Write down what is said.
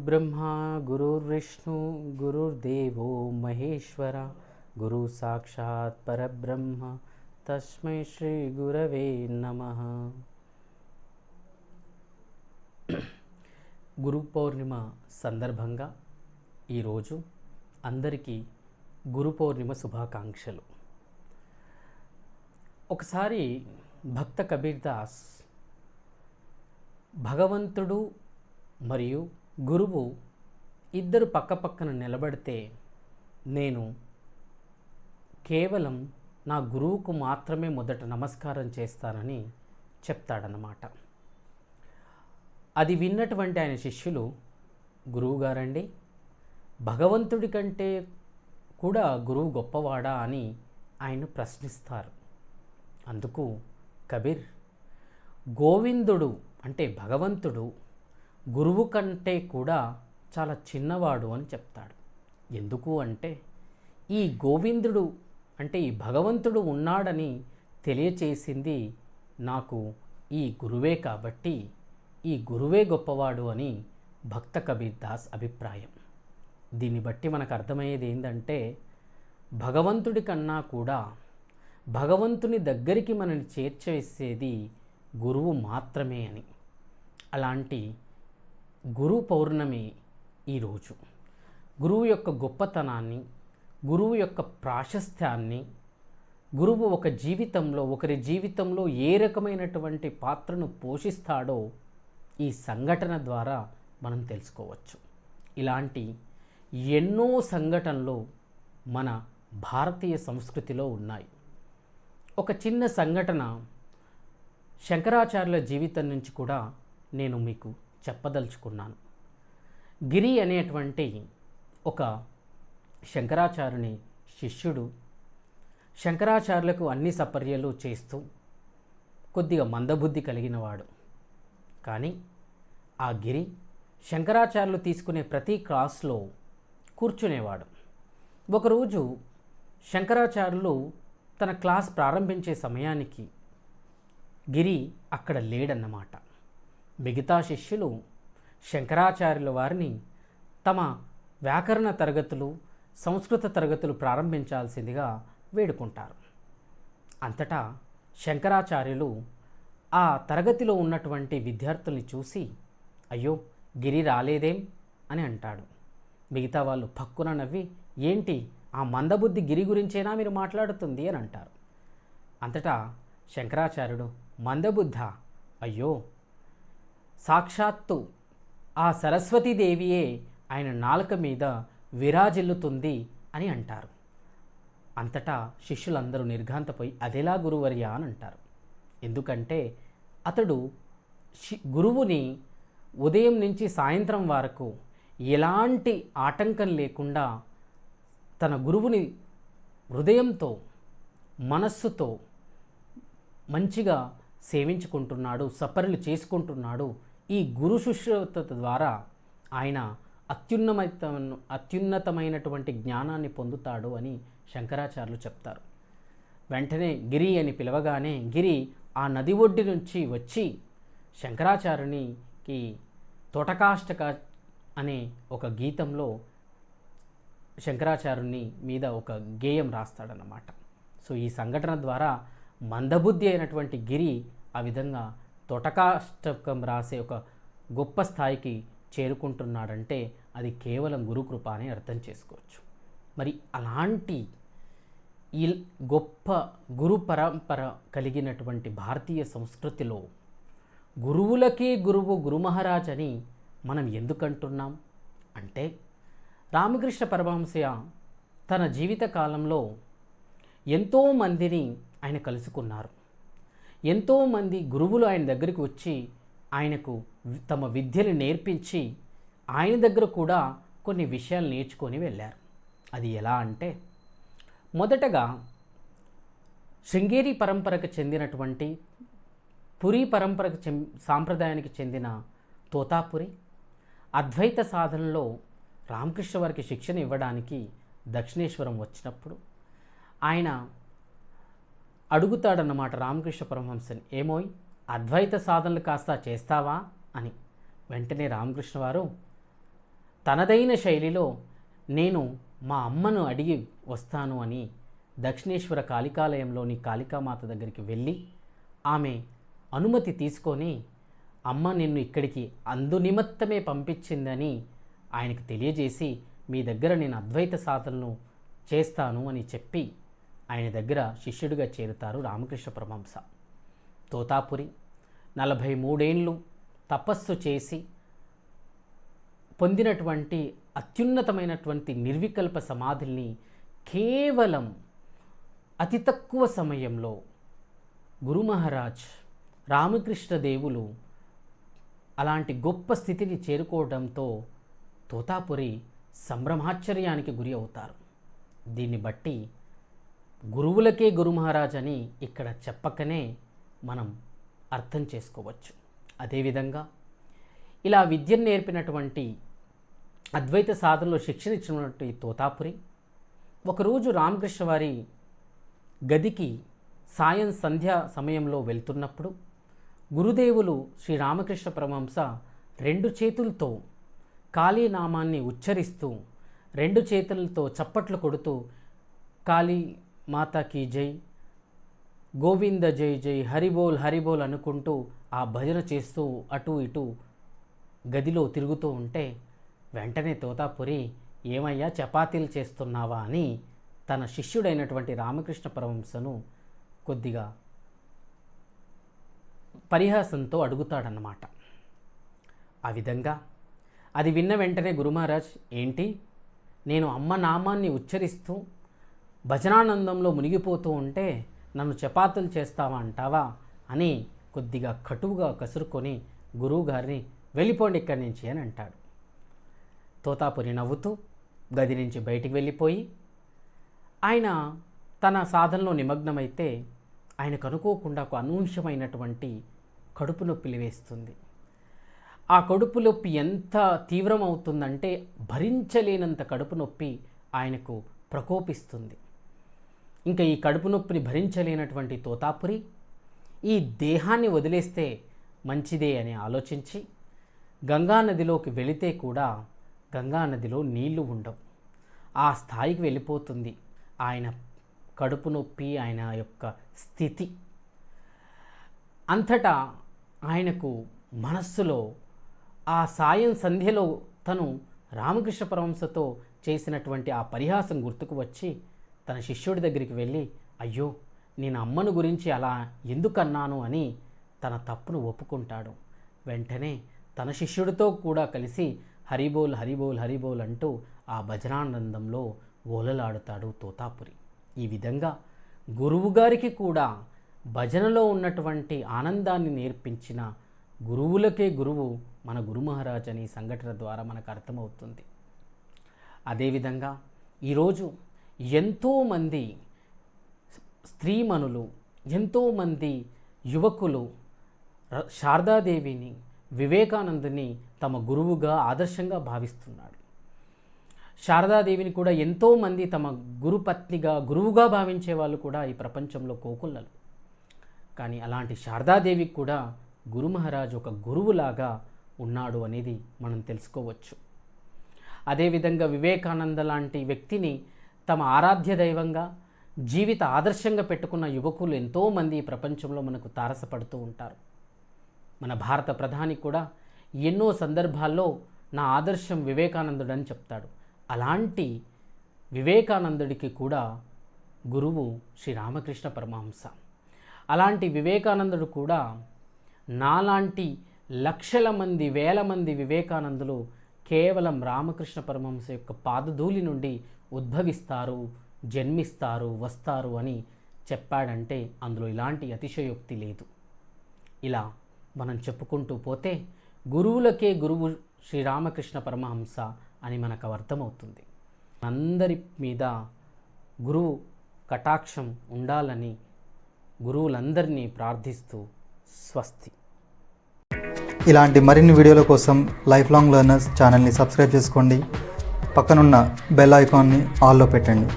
గురుర్బ్రహ్మ గురుర్విష్ణు గురుర్దేవో మహేశ్వర గురు సాక్షాత్ పరబ్రహ్మ తస్మై శ్రీ గురవే నమ. గురు పౌర్ణిమ సందర్భంగా ఈరోజు అందరికీ గురు పౌర్ణిమ శుభాకాంక్షలు. ఒకసారి భక్త కబీర్ దాస్ భగవంతుడు మరియు గురువు ఇద్దరు పక్కపక్కన నిలబడితే నేను కేవలం నా గురువుకు మాత్రమే మొదట నమస్కారం చేస్తానని చెప్తాడనమాట అది విన్నటువంటి ఆయన శిష్యులు గురువుగారండి భగవంతుడి కంటే కూడా గురువు గొప్పవాడా అని ఆయన ప్రశ్నిస్తారు. అందుకు కబీర్ గోవిందుడు అంటే భగవంతుడు గురువు కంటే కూడా చాలా చిన్నవాడు అని చెప్తాడు. ఎందుకు అంటే ఈ గోవిందుడు అంటే ఈ భగవంతుడు ఉన్నాడని తెలియచేసింది నాకు ఈ గురువే కాబట్టి ఈ గురువే గొప్పవాడు అని భక్త కబీర్ దాస్ అభిప్రాయం. దీన్ని బట్టి మనకు అర్థమయ్యేది ఏంటంటే భగవంతుడి కన్నా కూడా భగవంతుని దగ్గరికి మనని చేర్చేసేది గురువు మాత్రమే అని. అలాంటి గురు పౌర్ణమి ఈరోజు గురువు యొక్క గొప్పతనాన్ని గురువు యొక్క ప్రాశస్త్యాన్ని గురువు ఒక జీవితంలో ఒకరి జీవితంలో ఏ రకమైనటువంటి పాత్రను పోషిస్తాడో ఈ సంఘటన ద్వారా మనం తెలుసుకోవచ్చు. ఇలాంటి ఎన్నో సంఘటనలు మన భారతీయ సంస్కృతిలో ఉన్నాయి. ఒక చిన్న సంఘటన శంకరాచార్యుల జీవితం నుంచి కూడా నేను మీకు చెప్పదలుచుకున్నాను. గిరి అనేటువంటి ఒక శంకరాచార్యుని శిష్యుడు శంకరాచార్యులకు అన్ని సపర్యలు చేస్తూ కొద్దిగా మందబుద్ధి కలిగినవాడు. కానీ ఆ గిరి శంకరాచార్యులు తీసుకునే ప్రతి క్లాస్లో కూర్చునేవాడు. ఒకరోజు శంకరాచార్యులు తన క్లాస్ ప్రారంభించే సమయానికి గిరి అక్కడ లేడన్నమాట. మిగతా శిష్యులు శంకరాచార్యుల వారిని తమ వ్యాకరణ తరగతులు సంస్కృత తరగతులు ప్రారంభించాల్సిందిగా వేడుకుంటారు. అంతటా శంకరాచార్యులు ఆ తరగతిలో ఉన్నటువంటి విద్యార్థుల్ని చూసి అయ్యో గిరి రాలేదేం? అని అంటాడు. మిగతా వాళ్ళు పక్కున నవ్వి ఏంటి ఆ మందబుద్ధి గిరి గురించేనా మీరు మాట్లాడుతుంది? అని అంటారు. అంతటా శంకరాచార్యుడు మందబుద్ధ? అయ్యో సాక్షాత్తు ఆ సరస్వతీదేవియే ఆయన నాలుక మీద విరాజిల్లుతుంది అని అంటారు. అంతటా శిష్యులందరూ నిర్ఘాంతపోయి అదెలా గురువర్య అని అంటారు. ఎందుకంటే అతడు శి- గురువుని ఉదయం నుంచి సాయంత్రం వరకు ఎలాంటి ఆటంకం లేకుండా తన గురువుని హృదయంతో మనస్సుతో మంచిగా సేవించుకుంటున్నాడు సపరులు చేసుకుంటున్నాడు ఈ గురు శుశ్రూత ద్వారా ఆయన అత్యున్నత అత్యున్నతమైనటువంటి జ్ఞానాన్ని పొందుతాడు అని శంకరాచార్యులు చెప్తారు. వెంటనే గిరి అని పిలవగానే గిరి ఆ నది ఒడ్డు నుంచి వచ్చి శంకరాచార్యునికి తోటకాష్టక అనే ఒక గీతంలో శంకరాచార్యుని మీద ఒక గేయం రాస్తాడనమాట సో ఈ సంఘటన ద్వారా మందబుద్ధి అయినటువంటి గిరి ఆ విధంగా తొటకాష్టకం రాసే ఒక గొప్ప స్థాయికి చేరుకుంటున్నాడంటే అది కేవలం గురుకృప అని అర్థం చేసుకోవచ్చు. మరి అలాంటి ఈ గొప్ప గురు పరంపర కలిగినటువంటి భారతీయ సంస్కృతిలో గురువులకే గురువు గురుమహారాజ్ అని మనం ఎందుకంటున్నాం? అంటే రామకృష్ణ పరమహంసయ తన జీవిత కాలంలో ఎంతోమందిని ఆయన కలుసుకున్నారు. ఎంతోమంది గురువులు ఆయన దగ్గరికి వచ్చి ఆయనకు తమ విద్యను నేర్పించి ఆయన దగ్గర కూడా కొన్ని విషయాలు నేర్చుకొని వెళ్ళారు. అది ఎలా అంటే మొదటగా శృంగేరి పరంపరకు చెందినటువంటి పురి పరంపరకు చెం సాంప్రదాయానికి చెందిన తోతాపురి అద్వైత సాధనలో రామకృష్ణ వారికి శిక్షణ ఇవ్వడానికి దక్షిణేశ్వరం వచ్చినప్పుడు ఆయన అడుగుతాడన్నమాట రామకృష్ణ పరమహంసని. ఏమోయ్ అద్వైత సాధనలు కాస్త చేస్తావా? అని. వెంటనే రామకృష్ణ వారు తనదైన శైలిలో నేను మా అమ్మను అడిగి వస్తాను అని దక్షిణేశ్వర కాళికాలయంలోని కాళికామాత దగ్గరికి వెళ్ళి ఆమె అనుమతి తీసుకొని అమ్మ నిన్ను ఇక్కడికి అందు నిమిత్తమే పంపించిందని ఆయనకు తెలియజేసి మీ దగ్గర నేను అద్వైత సాధనలు చేస్తాను అని చెప్పి ఆయన దగ్గర శిష్యుడిగా చేరుతారు రామకృష్ణ పరమహంస. తోతాపురి నలభై మూడేళ్ళు తపస్సు చేసి పొందినటువంటి అత్యున్నతమైనటువంటి నిర్వికల్ప సమాధుల్ని కేవలం అతి తక్కువ సమయంలో గురు మహారాజ్ రామకృష్ణ దేవులు అలాంటి గొప్ప స్థితిని చేరుకోవడంతో తోతాపురి సంభ్రమాశ్చర్యానికి గురి అవుతారు. దీన్ని బట్టి గురువులకే గురు మహారాజ్ అని ఇక్కడ చెప్పకనే మనం అర్థం చేసుకోవచ్చు. అదేవిధంగా ఇలా విద్యను నేర్పినటువంటి అద్వైత సాధనలో శిక్షణ ఇచ్చినటువంటి తోతాపురి ఒకరోజు రామకృష్ణ వారి గదికి సాయం సంధ్య సమయంలో వెళ్తున్నప్పుడు గురుదేవులు శ్రీ రామకృష్ణ పరమహంస రెండు చేతులతో కాళీనామాన్ని ఉచ్చరిస్తూ రెండు చేతులతో చప్పట్లు కొడుతూ కాళీ మాతాకి జై. గోవింద జై జై. హరిబోల్ హరిబోల్ అనుకుంటూ ఆ భజన చేస్తూ అటు ఇటు గదిలో తిరుగుతూ ఉంటే వెంటనే తోతాపురి ఏమయ్యా చపాతీలు చేస్తున్నావా? అని తన శిష్యుడైనటువంటి రామకృష్ణ పరమంశను కొద్దిగా పరిహాసంతో అడుగుతాడన్నమాట. ఆ విధంగా అది విన్న వెంటనే గురుమహారాజ్ ఏంటి? నేను అమ్మ నామాన్ని ఉచ్చరిస్తూ భజనానందంలో మునిగిపోతూ ఉంటే నన్ను చపాతీలు చేస్తావా అంటావా అని కొద్దిగా కటువుగా కసురుకొని గురువు గారిని వెళ్ళిపోండి ఇక్కడి నుంచి అని అంటాడు. తోతాపురి నవ్వుతూ గది నుంచి బయటికి వెళ్ళిపోయి ఆయన తన సాధనలో నిమగ్నమైతే ఆయనకు అనుకోకుండా ఒక అనూహ్యమైనటువంటి కడుపు నొప్పి వేస్తుంది. ఆ కడుపు నొప్పి ఎంత తీవ్రం అవుతుందంటే భరించలేనంత కడుపు నొప్పి ఆయనకు ప్రకోపిస్తుంది. ఇంకా ఈ కడుపు నొప్పిని భరించలేనటువంటి తోతాపురి ఈ దేహాన్ని వదిలేస్తే మంచిదే అని ఆలోచించి గంగా నదిలోకి వెళితే కూడా గంగా నదిలో నీళ్ళు ఉండవు. ఆ స్థాయికి వెళ్ళిపోతుంది ఆయన కడుపు నొప్పి ఆయన యొక్క స్థితి. అంతటా ఆయనకు మనస్సులో ఆ సాయం సంధ్యలో తను రామకృష్ణ పరమంశతో చేసినటువంటి ఆ పరిహాసం గుర్తుకు వచ్చి తన శిష్యుడి దగ్గరికి వెళ్ళి అయ్యో నేను అమ్మను గురించి అలా ఎందుకన్నాను? అని తన తప్పును ఒప్పుకుంటాడు. వెంటనే తన శిష్యుడితో కూడా కలిసి హరిబోల్ హరిబోల్ హరిబోల్ అంటూ ఆ భజనానందంలో ఓలలాడుతాడు తోతాపురి. ఈ విధంగా గురువుగారికి కూడా భజనలో ఉన్నటువంటి ఆనందాన్ని నేర్పించిన గురువులకే గురువు మన గురు మహారాజ్ అని సంఘటన ద్వారా మనకు అర్థమవుతుంది. అదేవిధంగా ఈరోజు ఎంతోమంది స్త్రీమణులు ఎంతోమంది యువకులు ర- శారదాదేవిని వివేకానందుని తమ గురువుగా ఆదర్శంగా భావిస్తున్నాడు శారదాదేవిని కూడా ఎంతోమంది తమ గురుపత్నిగా గురువుగా భావించే వాళ్ళు కూడా ఈ ప్రపంచంలో కోకుల్లలు. కానీ అలాంటి శారదాదేవికి కూడా గురు మహారాజ్ ఒక గురువులాగా ఉన్నాడు అనేది మనం తెలుసుకోవచ్చు. అదేవిధంగా వివేకానంద లాంటి వ్యక్తిని తమ ఆరాధ్య దైవంగా జీవిత ఆదర్శంగా పెట్టుకున్న యువకులు ఎంతోమంది ఈ ప్రపంచంలో మనకు తారసపడుతూ ఉంటారు. మన భారత ప్రధాని కూడా ఎన్నో సందర్భాల్లో నా ఆదర్శం వివేకానందుడు అని చెప్తాడు. అలాంటి వివేకానందుడికి కూడా గురువు శ్రీ రామకృష్ణ పరమహంస. అలాంటి వివేకానందుడు కూడా నాలాంటి లక్షల మంది వేల మంది వివేకానందులు కేవలం రామకృష్ణ పరమహంస యొక్క పాదధూళి నుండి ఉద్భవిస్తారు జన్మిస్తారు వస్తారు అని చెప్పాడంటే అందులో ఇలాంటి అతిశయోక్తి లేదు. ఇలా మనం చెప్పుకుంటూ పోతే గురువులకే గురువు శ్రీరామకృష్ణ పరమహంస అని మనకు అర్థమవుతుంది. అందరి మీద గురువు కటాక్షం ఉండాలని గురువులందరినీ ప్రార్థిస్తూ స్వస్తి. ఇలాంటి మరిన్ని వీడియోల కోసం లైఫ్ లాంగ్ లెర్నర్స్ ఛానల్ని సబ్స్క్రైబ్ చేసుకోండి. పక్కనున్న బెల్ ఐకాన్ని ఆల్లో పెట్టండి.